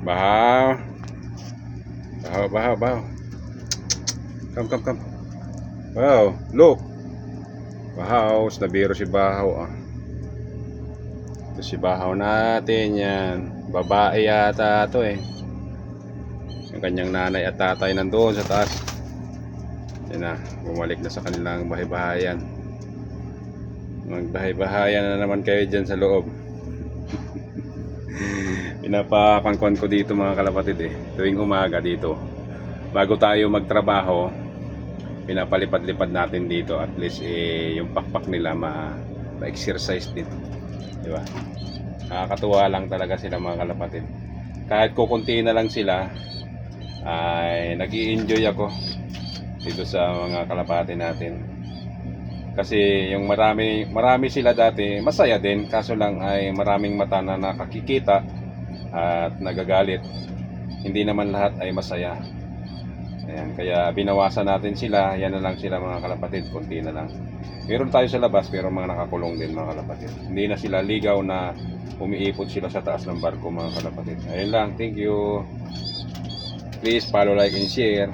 Bahaw. Bahaw, bahaw, bahaw. Come, come, come. Wow, look. Bahaw, nabiro si Bahaw ah. Ito si Bahaw natin yan. Babae yata to eh. Yung kanyang nanay at tatay nandoon sa taas. Yan na, bumalik na sa kanilang bahay-bahayan. Magbahay-bahayan na naman kayo dyan sa loob. Pinapakangkon ko dito mga kalapatid eh. Tuwing umaga dito. Bago tayo magtrabaho, pinapalipad-lipad natin dito. At least eh, yung pakpak nila ma- ma-exercise din. Di ba? Nakakatuwa lang talaga sila mga kalapatid. Kahit kukunti na lang sila, ay nag enjoy ako dito sa mga kalapati natin. Kasi yung marami marami sila dati, masaya din kaso lang ay maraming mata na nakakikita at nagagalit. Hindi naman lahat ay masaya. Ayan, kaya binawasan natin sila, yan na lang sila mga kalapatid, konti na lang. Meron tayo sa labas pero mga nakakulong din mga kalapatid. Hindi na sila ligaw na umiipot sila sa taas ng barko mga kalapatid. Ayun lang, thank you. Please follow, like, and share.